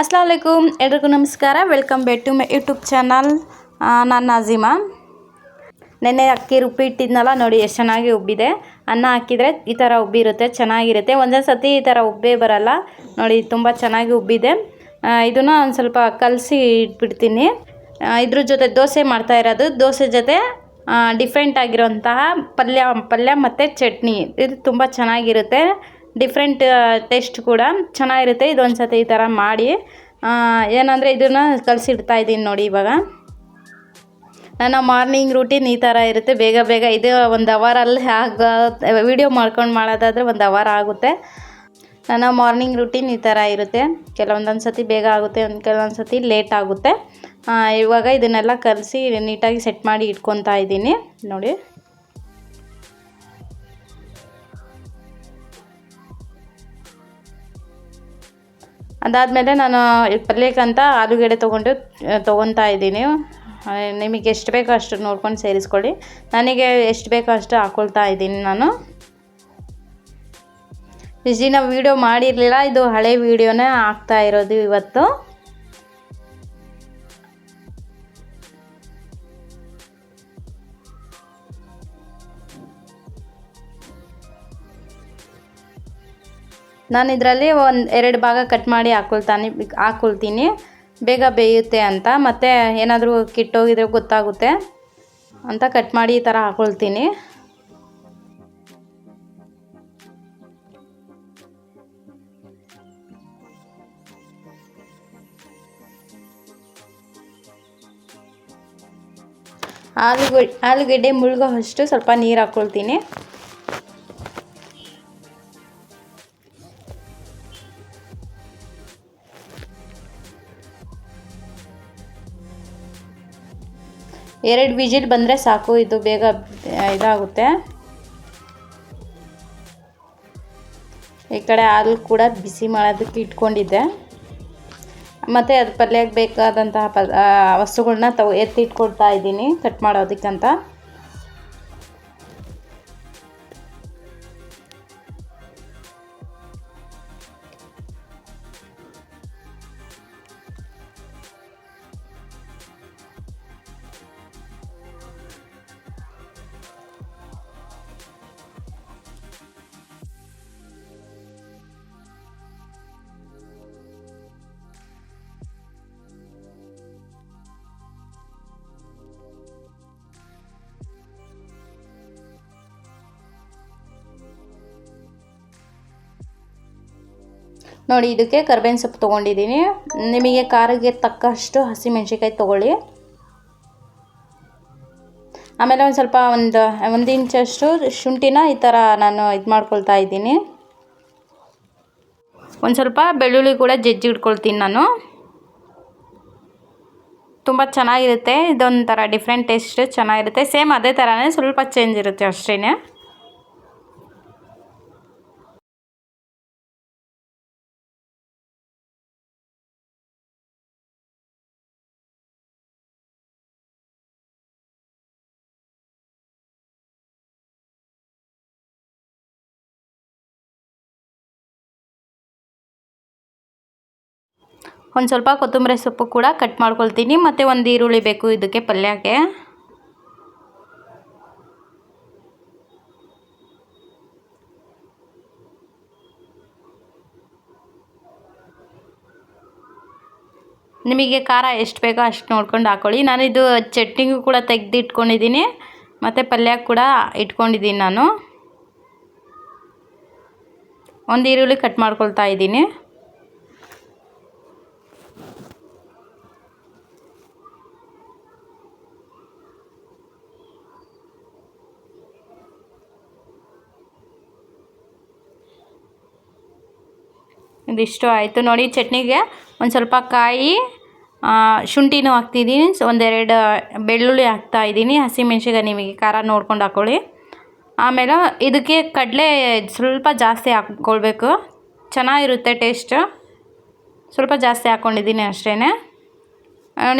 ಅಸ್ಲಾಮಲೈಕುಮ್ ಎಲ್ರಿಗೂ ನಮಸ್ಕಾರ. Welcome back to my YouTube channel ನಾನು ನಾಜಿಮಾ. ನೆನ್ನೆ ಅಕ್ಕಿ ರುಬ್ಬಿ ಇಟ್ಟಿದ್ನಲ್ಲ, ನೋಡಿ ಎಷ್ಟು ಚೆನ್ನಾಗಿ ಉಬ್ಬಿದೆ. ಅನ್ನ ಹಾಕಿದರೆ ಈ ಥರ ಉಬ್ಬಿರುತ್ತೆ ಚೆನ್ನಾಗಿರುತ್ತೆ. ಒಂದೊಂದು ಸತಿ ಈ ಥರ ಉಬ್ಬೇ ಬರಲ್ಲ. ನೋಡಿ, ತುಂಬ ಚೆನ್ನಾಗಿ ಉಬ್ಬಿದೆ. ಇದನ್ನು ಒಂದು ಸ್ವಲ್ಪ ಕಲಸಿ ಇಟ್ಬಿಡ್ತೀನಿ. ಇದ್ರ ಜೊತೆ ದೋಸೆ ಮಾಡ್ತಾ ಇರೋದು. ದೋಸೆ ಜೊತೆ ಡಿಫ್ರೆಂಟ್ ಆಗಿರೋಂತಹ ಪಲ್ಯ ಪಲ್ಯ ಮತ್ತು ಚಟ್ನಿ. ಇದು ತುಂಬ ಚೆನ್ನಾಗಿರುತ್ತೆ. ಡಿಫ್ರೆಂಟ್ ಟೇಸ್ಟ್ ಕೂಡ ಚೆನ್ನಾಗಿರುತ್ತೆ. ಇದೊಂದು ಸತಿ ಈ ಥರ ಮಾಡಿ ಏನಂದರೆ ಇದನ್ನು ಕಲಸಿಡ್ತಾ ಇದ್ದೀನಿ ನೋಡಿ ಇವಾಗ. ನನ್ನ ಮಾರ್ನಿಂಗ್ ರೂಟೀನ್ ಈ ಥರ ಇರುತ್ತೆ. ಬೇಗ ಬೇಗ ಇದು ಒಂದು ಅವರಲ್ಲಿ ಆಗ ವಿಡಿಯೋ ಮಾಡ್ಕೊಂಡು ಮಾಡೋದಾದರೆ ಒಂದು ಅವರ್ ಆಗುತ್ತೆ. ನನ್ನ ಮಾರ್ನಿಂಗ್ ರೂಟೀನ್ ಈ ಥರ ಇರುತ್ತೆ. ಕೆಲವೊಂದೊಂದು ಸತಿ ಬೇಗ ಆಗುತ್ತೆ, ಒಂದು ಕೆಲವೊಂದು ಸತಿ ಲೇಟ್ ಆಗುತ್ತೆ ಇವಾಗ ಇದನ್ನೆಲ್ಲ ಕಲಸಿ ನೀಟಾಗಿ ಸೆಟ್ ಮಾಡಿ ಇಟ್ಕೊತಾ ಇದ್ದೀನಿ. ನೋಡಿ. ಅದಾದಮೇಲೆ ನಾನು ಪಲ್ಯಕ್ಕಂತ ಆಲೂಗೆಡ್ಡೆ ತೊಗೊಂಡು ತೊಗೊತಾ ಇದ್ದೀನಿ. ನಿಮಗೆ ಎಷ್ಟು ಬೇಕೋ ಅಷ್ಟು ನೋಡ್ಕೊಂಡು ಸೇರಿಸ್ಕೊಳ್ಳಿ. ನನಗೆ ಎಷ್ಟು ಬೇಕೋ ಅಷ್ಟು ಹಾಕ್ಕೊಳ್ತಾ ಇದ್ದೀನಿ ನಾನು. ಇಷ್ಟು ದಿನ ವೀಡಿಯೋ ಮಾಡಿರಲಿಲ್ಲ, ಇದು ಹಳೆ ವೀಡಿಯೋನೇ ಹಾಕ್ತಾ ಇರೋದು ಇವತ್ತು. ನಾನು ಇದರಲ್ಲಿ ಒಂದು ಎರಡು ಭಾಗ ಕಟ್ ಮಾಡಿ ಹಾಕೊಳ್ತಾನೆ, ಹಾಕೊಳ್ತೀನಿ. ಬೇಗ ಬೇಯುತ್ತೆ ಅಂತ. ಮತ್ತು ಏನಾದರೂ ಕಿಟ್ಟೋಗಿದ್ರೆ ಗೊತ್ತಾಗುತ್ತೆ ಅಂತ ಕಟ್ ಮಾಡಿ ಈ ಥರ ಹಾಕ್ಕೊಳ್ತೀನಿ ಆಲೂಗಡ್ಡೆ ಆಲೂಗಡ್ಡೆ ಮುಳುಗೋ ಅಷ್ಟು ಸ್ವಲ್ಪ ನೀರು ಹಾಕ್ಕೊಳ್ತೀನಿ ಎರಡು ವಿಜಿಲ್ ಬಂದರೆ ಸಾಕು, ಇದು ಬೇಗ ಇದಾಗುತ್ತೆ. ಈ ಕಡೆ ಹಾಲು ಕೂಡ ಬಿಸಿ ಮಾಡೋದಕ್ಕೆ ಇಟ್ಕೊಂಡಿದ್ದೆ. ಮತ್ತು ಅದು ಪಲ್ಯಕ್ಕೆ ಬೇಕಾದಂತಹ ಪ ವಸ್ತುಗಳನ್ನ ತಗೊ ಎತ್ತಿಟ್ಕೊಳ್ತಾ ಇದ್ದೀನಿ ಕಟ್ ಮಾಡೋದಕ್ಕಂತ. ನೋಡಿ, ಇದಕ್ಕೆ ಕರ್ಬೇವಿನ ಸೊಪ್ಪು ತೊಗೊಂಡಿದ್ದೀನಿ. ನಿಮಗೆ ಖಾರಕ್ಕೆ ತಕ್ಕಷ್ಟು ಹಸಿಮೆಣ್ಸಿಕಾಯಿ ತೊಗೊಳ್ಳಿ. ಆಮೇಲೆ ಒಂದು ಸ್ವಲ್ಪ ಒಂದು ಒಂದು ಇಂಚಷ್ಟು ಶುಂಠಿನ ಈ ಥರ ನಾನು ಇದು ಮಾಡ್ಕೊಳ್ತಾ ಇದ್ದೀನಿ. ಒಂದು ಸ್ವಲ್ಪ ಬೆಳ್ಳುಳ್ಳಿ ಕೂಡ ಜಜ್ಜಿ ಇಟ್ಕೊಳ್ತೀನಿ ನಾನು. ತುಂಬ ಚೆನ್ನಾಗಿರುತ್ತೆ, ಇದೊಂಥರ ಡಿಫ್ರೆಂಟ್ ಟೇಸ್ಟ್ ಚೆನ್ನಾಗಿರುತ್ತೆ. ಸೇಮ್ ಅದೇ ಥರನೇ ಸ್ವಲ್ಪ ಚೇಂಜ್ ಇರುತ್ತೆ ಅಷ್ಟೇ ಒಂದು ಸ್ವಲ್ಪ ಕೊತ್ತಂಬರಿ ಸೊಪ್ಪು ಕೂಡ ಕಟ್ ಮಾಡ್ಕೊಳ್ತೀನಿ. ಮತ್ತು ಒಂದು ಈರುಳ್ಳಿ ಬೇಕು ಇದಕ್ಕೆ ಪಲ್ಯಕ್ಕೆ. ನಿಮಗೆ ಖಾರ ಎಷ್ಟು ಬೇಕೋ ಅಷ್ಟು ನೋಡ್ಕೊಂಡು ಹಾಕೊಳ್ಳಿ. ನಾನು ಇದು ಚಟ್ನಿಗೂ ಕೂಡ ತೆಗೆದು ಇಟ್ಕೊಂಡಿದ್ದೀನಿ ಮತ್ತು ಪಲ್ಯ ಕೂಡ ಇಟ್ಕೊಂಡಿದ್ದೀನಿ ನಾನು. ಒಂದು ಈರುಳ್ಳಿ ಕಟ್ ಮಾಡ್ಕೊಳ್ತಾ ಇದ್ದೀನಿ. ಇದಿಷ್ಟು ಆಯಿತು. ನೋಡಿ, ಚಟ್ನಿಗೆ ಒಂದು ಸ್ವಲ್ಪ ಕಾಯಿ ಶುಂಠಿನೂ ಹಾಕ್ತಿದ್ದೀನಿ. ಸೊ, ಒಂದೆರಡು ಬೆಳ್ಳುಳ್ಳಿ ಹಾಕ್ತಾ ಇದ್ದೀನಿ. ಹಸಿಮೆಣ್ಸಿನ್ಕಾಯಿ ನಿಮಗೆ ಖಾರ ನೋಡ್ಕೊಂಡು ಹಾಕ್ಕೊಳ್ಳಿ ಆಮೇಲೆ ಇದಕ್ಕೆ ಕಡಲೆ ಸ್ವಲ್ಪ ಜಾಸ್ತಿ ಹಾಕ್ಕೊಳ್ಬೇಕು ಚೆನ್ನಾಗಿರುತ್ತೆ ಟೇಸ್ಟ್. ಸ್ವಲ್ಪ ಜಾಸ್ತಿ ಹಾಕ್ಕೊಂಡಿದ್ದೀನಿ ಅಷ್ಟೇ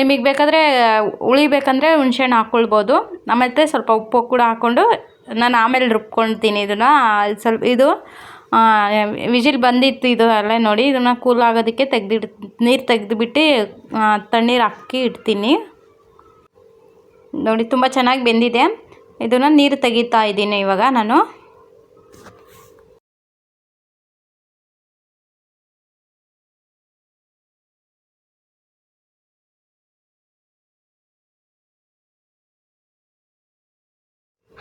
ನಿಮಗೆ ಬೇಕಾದರೆ ಹುಳಿ ಬೇಕಂದರೆ ಹುಣ್ಸೆಹಣ್ಣು ಹಾಕ್ಕೊಳ್ಬೋದು ಆಮೇಲೆ ಸ್ವಲ್ಪ ಉಪ್ಪು ಕೂಡ ಹಾಕ್ಕೊಂಡು ನಾನು ಆಮೇಲೆ ರುಬ್ಕೊಳ್ತೀನಿ ಇದನ್ನು. ಸ್ವಲ್ಪ ಇದು ವಿಜಿಲ್ ಬಂದಿತ್ತು ಇದು ಅಲ್ಲೇ ನೋಡಿ, ಇದನ್ನು ಕೂಲ್ ಆಗೋದಕ್ಕೆ ತೆಗ್ದಿಡ್, ನೀರು ತೆಗೆದುಬಿಟ್ಟು ತಣ್ಣೀರು ಹಾಕಿ ಇಡ್ತೀನಿ. ನೋಡಿ, ತುಂಬ ಚೆನ್ನಾಗಿ ಬೆಂದಿದೆ. ಇದನ್ನು ನೀರು ತೆಗಿತಾ ಇದ್ದೀನಿ ಇವಾಗ ನಾನು.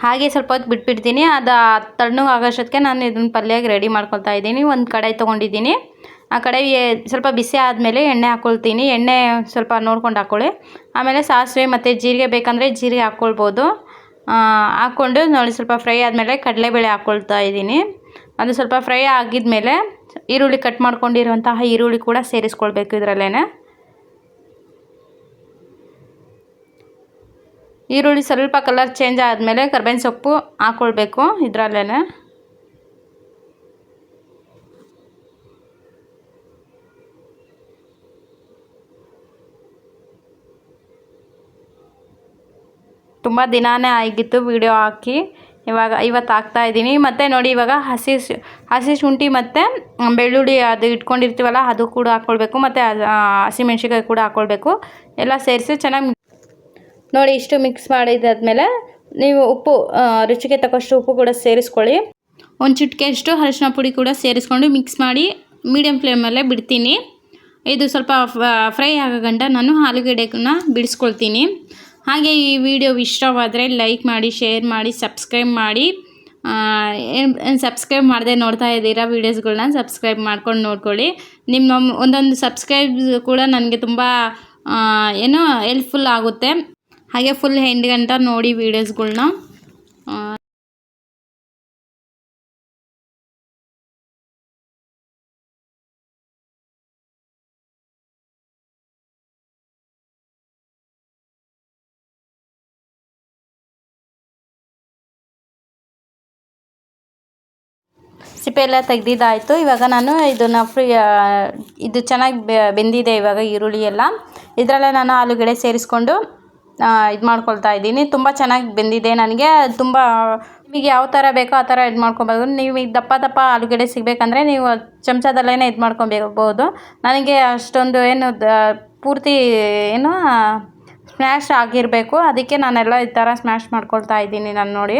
ಹಾಗೆ ಸ್ವಲ್ಪ ಹೊತ್ತು ಬಿಟ್ಬಿಡ್ತೀನಿ. ಅದು ತಣ್ಣಗೆ ಆಗೋಷ್ಟೊತ್ತಿಗೆ ನಾನು ಇದನ್ನ ಪಲ್ಯಗೆ ರೆಡಿ ಮಾಡ್ಕೊಳ್ತಾ ಇದ್ದೀನಿ. ಒಂದು ಕಡಾಯಿ ತೊಗೊಂಡಿದ್ದೀನಿ. ಆ ಕಡಾಯಿ ಸ್ವಲ್ಪ ಬಿಸಿ ಆದಮೇಲೆ ಎಣ್ಣೆ ಹಾಕ್ಕೊಳ್ತೀನಿ ಎಣ್ಣೆ ಸ್ವಲ್ಪ ನೋಡ್ಕೊಂಡು ಹಾಕ್ಕೊಳ್ಳಿ ಆಮೇಲೆ ಸಾಸಿವೆ ಮತ್ತು ಜೀರಿಗೆ ಬೇಕಂದರೆ ಜೀರಿಗೆ ಹಾಕ್ಕೊಳ್ಬೋದು ಹಾಕ್ಕೊಂಡು ನೋಡಿ, ಸ್ವಲ್ಪ ಫ್ರೈ ಆದಮೇಲೆ ಕಡಲೆಬೇಳೆ ಹಾಕ್ಕೊಳ್ತಾ ಇದ್ದೀನಿ. ಅದು ಸ್ವಲ್ಪ ಫ್ರೈ ಆಗಿದ್ಮೇಲೆ ಈರುಳ್ಳಿ ಕಟ್ ಮಾಡ್ಕೊಂಡಿರುವಂತಹ ಈರುಳ್ಳಿ ಕೂಡ ಸೇರಿಸ್ಕೊಳ್ಬೇಕು ಇದರಲ್ಲೇ ಈರುಳ್ಳಿ ಸ್ವಲ್ಪ ಕಲರ್ ಚೇಂಜ್ ಆದಮೇಲೆ ಕರ್ಬೇವಿನ ಸೊಪ್ಪು ಹಾಕ್ಕೊಳ್ಬೇಕು ಇದರಲ್ಲೇ ತುಂಬ ದಿನಾನೇ ಆಗಿತ್ತು ವಿಡಿಯೋ ಹಾಕಿ. ಇವಾಗ ಇವತ್ತು ಹಾಕ್ತಾ ಇದ್ದೀನಿ. ಮತ್ತು ನೋಡಿ ಇವಾಗ ಹಸಿ ಹಸಿ ಶುಂಠಿ ಮತ್ತು ಬೆಳ್ಳುಳ್ಳಿ ಅದು ಇಟ್ಕೊಂಡಿರ್ತೀವಲ್ಲ ಅದು ಕೂಡ ಹಾಕ್ಕೊಳ್ಬೇಕು ಮತ್ತು ಹಸಿಮೆಣ್ಸಿಕಾಯಿ ಕೂಡ ಹಾಕ್ಕೊಳ್ಬೇಕು ಎಲ್ಲ ಸೇರಿಸಿ ಚೆನ್ನಾಗಿ ನೋಡಿ ಇಷ್ಟು ಮಿಕ್ಸ್ ಮಾಡಿದಾದ್ಮೇಲೆ ನೀವು ಉಪ್ಪು ರುಚಿಗೆ ತಕ್ಕಷ್ಟು ಉಪ್ಪು ಕೂಡ ಸೇರಿಸ್ಕೊಳ್ಳಿ. ಒಂದು ಚಿಟಿಕೆಯಷ್ಟು ಅರಿಶಿನ ಪುಡಿ ಕೂಡ ಸೇರಿಸ್ಕೊಂಡು ಮಿಕ್ಸ್ ಮಾಡಿ ಮೀಡಿಯಮ್ ಫ್ಲೇಮಲ್ಲೇ ಬಿಡ್ತೀನಿ. ಇದು ಸ್ವಲ್ಪ ಫ್ರೈ ಆಗೋ ಗಂಟ ನಾನು ಆಲೂಗಡ್ಡೆನ ಬಿಡಿಸ್ಕೊಳ್ತೀನಿ. ಹಾಗೆ ಈ ವಿಡಿಯೋ ಇಷ್ಟವಾದರೆ ಲೈಕ್ ಮಾಡಿ ಶೇರ್ ಮಾಡಿ ಸಬ್ಸ್ಕ್ರೈಬ್ ಮಾಡಿ. ಏನು ಸಬ್ಸ್ಕ್ರೈಬ್ ಮಾಡದೆ ನೋಡ್ತಾ ಇದ್ದೀರಾ ವೀಡಿಯೋಸ್ಗಳನ್ನ ಸಬ್ಸ್ಕ್ರೈಬ್ ಮಾಡ್ಕೊಂಡು ನೋಡ್ಕೊಳ್ಳಿ. ನಿಮ್ಮ ಒಂದೊಂದು ಸಬ್ಸ್ಕ್ರೈಬ್ ಕೂಡ ನನಗೆ ತುಂಬ ಏನೋ ಹೆಲ್ಪ್ಫುಲ್ ಆಗುತ್ತೆ. ಹಾಗೆ ಫುಲ್ ಹೆಂಡ್ ಗಂಟ ನೋಡಿ ವೀಡಿಯೋಸ್ಗಳ್ನ ಸಿಪ್ಪೆ ಎಲ್ಲ ತೆಗ್ದಿದ್ದಾಯಿತು. ಇವಾಗ ನಾನು ಇದನ್ನು ಫ್ರೀ ಇದು ಚೆನ್ನಾಗಿ ಬೆಂದಿದೆ ಇವಾಗ ಈರುಳ್ಳಿ ಎಲ್ಲ. ಇದರಲ್ಲೇ ನಾನು ಆಲೂಗಡ್ಡೆ ಸೇರಿಸ್ಕೊಂಡು ಇದು ಮಾಡ್ಕೊಳ್ತಾ ಇದ್ದೀನಿ. ತುಂಬ ಚೆನ್ನಾಗಿ ಬೆಂದಿದೆ ನನಗೆ. ತುಂಬ ನಿಮಗೆ ಯಾವ ಥರ ಬೇಕೋ ಆ ಥರ ಇದು ಮಾಡ್ಕೊಬೋದು. ನೀವು ಈಗ ದಪ್ಪ ದಪ್ಪ ಆಲೂಗಡ್ಡೆ ಸಿಗಬೇಕಂದ್ರೆ ನೀವು ಚಮಚದಲ್ಲೇ ಇದು ಮಾಡ್ಕೊಬೇಕು ನನಗೆ ಅಷ್ಟೊಂದು ಏನು ದ, ಪೂರ್ತಿ ಏನು ಸ್ಮ್ಯಾಶ್ ಆಗಿರಬೇಕು. ಅದಕ್ಕೆ ನಾನೆಲ್ಲ ಈ ಥರ ಸ್ಮ್ಯಾಶ್ ಮಾಡ್ಕೊಳ್ತಾ ಇದ್ದೀನಿ ನಾನು ನೋಡಿ.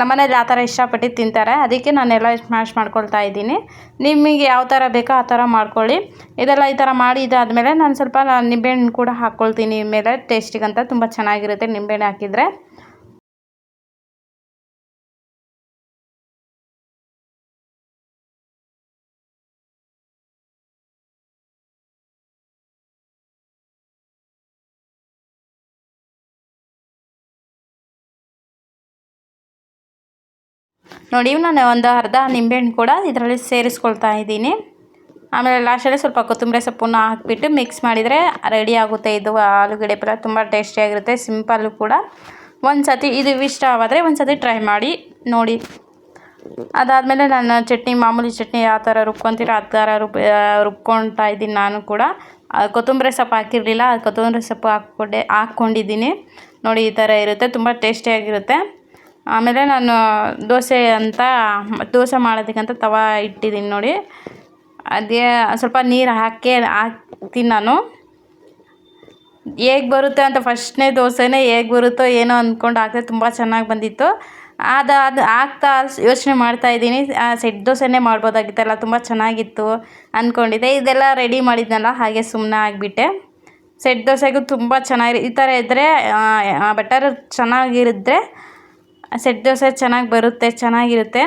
ನಮ್ಮನೇಲಿ ಆ ಥರ ಇಷ್ಟಪಟ್ಟು ತಿಂತಾರೆ. ಅದಕ್ಕೆ ನಾನೆಲ್ಲ ಸ್ಮ್ಯಾಶ್ ಮಾಡ್ಕೊಳ್ತಾ ಇದ್ದೀನಿ. ನಿಮಗೆ ಯಾವ ಥರ ಬೇಕೋ ಆ ಥರ ಮಾಡ್ಕೊಳ್ಳಿ. ಇದೆಲ್ಲ ಈ ಥರ ಮಾಡಿ ಇದಾದಮೇಲೆ ನಾನು ಸ್ವಲ್ಪ ನಿಂಬೆಹಣ್ಣು ಕೂಡ ಹಾಕ್ಕೊಳ್ತೀನಿ. ಮೇಲೆ ಟೇಸ್ಟಿಗಂತ ತುಂಬ ಚೆನ್ನಾಗಿರುತ್ತೆ ನಿಂಬೆಹಣ್ಣು ಹಾಕಿದರೆ. ನೋಡಿ ನಾನು ಒಂದು ಅರ್ಧ ನಿಂಬೆಹಣ್ಣು ಕೂಡ ಇದರಲ್ಲಿ ಸೇರಿಸ್ಕೊಳ್ತಾ ಇದ್ದೀನಿ. ಆಮೇಲೆ ಲಾಸ್ಟಲ್ಲಿ ಸ್ವಲ್ಪ ಕೊತ್ತಂಬರಿ ಸೊಪ್ಪನ್ನು ಹಾಕಿಬಿಟ್ಟು ಮಿಕ್ಸ್ ಮಾಡಿದರೆ ರೆಡಿ ಆಗುತ್ತೆ. ಇದು ಆಲೂಗಡ್ಡೆ ಪಲ್ಯ ತುಂಬ ಟೇಸ್ಟಿಯಾಗಿರುತ್ತೆ ಸಿಂಪಲ್ಲು ಕೂಡ. ಒಂದು ಸತಿ ಇದು ಇಷ್ಟವಾದರೆ ಒಂದು ಸತಿ ಟ್ರೈ ಮಾಡಿ ನೋಡಿ. ಅದಾದಮೇಲೆ ನಾನು ಚಟ್ನಿ, ಮಾಮೂಲಿ ಚಟ್ನಿ ಯಾವ ಥರ ರುಬ್ಕೊತೀರ ಆ ಥರ ರುಬ್ ರುಬ್ಕೊಳ್ತಾ ಇದ್ದೀನಿ ನಾನು ಕೂಡ. ಕೊತ್ತಂಬರಿ ಸೊಪ್ಪು ಹಾಕಿರಲಿಲ್ಲ ಕೊತ್ತಂಬರಿ ಸೊಪ್ಪು ಹಾಕ್ಕೊಂಡೆ, ಹಾಕ್ಕೊಂಡಿದ್ದೀನಿ. ನೋಡಿ, ಈ ಥರ ಇರುತ್ತೆ, ತುಂಬ ಟೇಸ್ಟಿಯಾಗಿರುತ್ತೆ ಆಮೇಲೆ ನಾನು ದೋಸೆ ಅಂತ, ದೋಸೆ ಮಾಡೋದಕ್ಕಂತ ತವ ಇಟ್ಟಿದ್ದೀನಿ ನೋಡಿ. ಅದೇ ಸ್ವಲ್ಪ ನೀರು ಹಾಕಿ, ಹಾಕ್ತೀನಿ ನಾನು. ಹೇಗೆ ಬರುತ್ತೆ ಅಂತ ಫಸ್ಟ್ನೇ ದೋಸೆನೇ ಹೇಗೆ ಬರುತ್ತೋ ಏನೋ ಅಂದ್ಕೊಂಡು ಹಾಕಿದ್ರೆ ತುಂಬ ಚೆನ್ನಾಗಿ ಬಂದಿತ್ತು. ಅದು ಅದು ಹಾಕ್ತಾ ಯೋಚನೆ ಮಾಡ್ತಾಯಿದ್ದೀನಿ ಸೆಟ್ ದೋಸೆನೇ ಮಾಡ್ಬೋದಾಗಿತ್ತಲ್ಲ ತುಂಬ ಚೆನ್ನಾಗಿತ್ತು ಅಂದ್ಕೊಂಡಿದ್ದೆ ಇದೆಲ್ಲ ರೆಡಿ ಮಾಡಿದ್ನಲ್ಲ, ಹಾಗೆ ಸುಮ್ಮನೆ ಆಗಿಬಿಟ್ಟೆ. ಸೆಟ್ ದೋಸೆಗೂ ತುಂಬ ಚೆನ್ನಾಗಿ, ಈ ಥರ ಇದ್ದರೆ ಬೆಟರ್ ಚೆನ್ನಾಗಿರಿದ್ರೆ ಸೆಟ್ ದೋಸೆ ಚೆನ್ನಾಗಿ ಬರುತ್ತೆ, ಚೆನ್ನಾಗಿರುತ್ತೆ.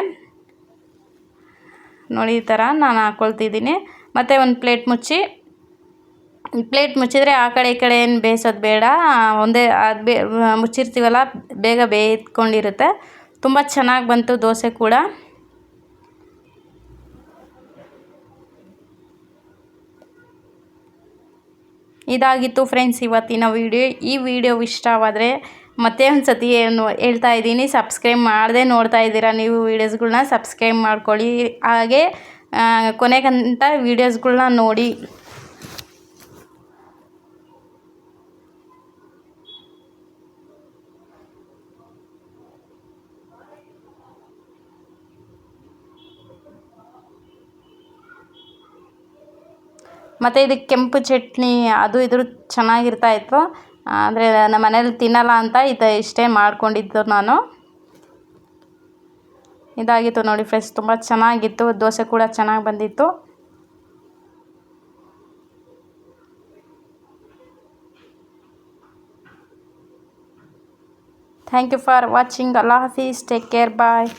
ನೋಡಿ ಈ ಥರ ನಾನು ಹಾಕ್ಕೊಳ್ತಿದ್ದೀನಿ ಮತ್ತು ಒಂದು ಪ್ಲೇಟ್ ಮುಚ್ಚಿ, ಪ್ಲೇಟ್ ಮುಚ್ಚಿದರೆ ಆ ಕಡೆ ಈ ಕಡೆ ಏನು ಬೇಯಿಸೋದು ಬೇಡ. ಒಂದೇ, ಅದು ಬೇ, ಮುಚ್ಚಿರ್ತೀವಲ್ಲ, ಬೇಗ ಬೇಯ್ಕೊಂಡಿರುತ್ತೆ. ತುಂಬ ಚೆನ್ನಾಗಿ ಬಂತು ದೋಸೆ ಕೂಡ. ಇದಾಗಿತ್ತು ಫ್ರೆಂಡ್ಸ್ ಇವತ್ತಿನ ವೀಡಿಯೋ. ಈ ವಿಡಿಯೋ ಇಷ್ಟವಾದರೆ ಮತ್ತೆ ಒಂದು ಸತಿ ಏನು ಹೇಳ್ತಾ ಇದ್ದೀನಿ ಸಬ್ಸ್ಕ್ರೈಬ್ ಮಾಡದೆ ನೋಡ್ತಾ ಇದ್ದೀರಾ ನೀವು ವೀಡಿಯೋಸ್ಗಳ್ನ ಸಬ್ಸ್ಕ್ರೈಬ್ ಮಾಡ್ಕೊಳ್ಳಿ. ಹಾಗೆ ಕೊನೆಗಂತ ವೀಡಿಯೋಸ್ಗಳ್ನ ನೋಡಿ. ಮತ್ತು ಇದಕ್ಕೆ ಕೆಂಪು ಚಟ್ನಿ, ಅದು ಇದ್ರ ಚೆನ್ನಾಗಿರ್ತಾ ಇತ್ತು. ಅಂದರೆ ನಮ್ಮ ಮನೇಲಿ ತಿನ್ನಲ್ಲ ಅಂತ ಇದು ಇಷ್ಟೇ ಮಾಡ್ಕೊಂಡಿದ್ದು ನಾನು. ಇದಾಗಿತ್ತು ನೋಡಿ ಫ್ರೆಶ್ ತುಂಬ ಚೆನ್ನಾಗಿತ್ತು. ದೋಸೆ ಕೂಡ ಚೆನ್ನಾಗಿ ಬಂದಿತ್ತು. ಥ್ಯಾಂಕ್ ಯು ಫಾರ್ ವಾಚಿಂಗ್ ಅಲ್ಲಾ, ಹಾಫೀಸ್. Take care bye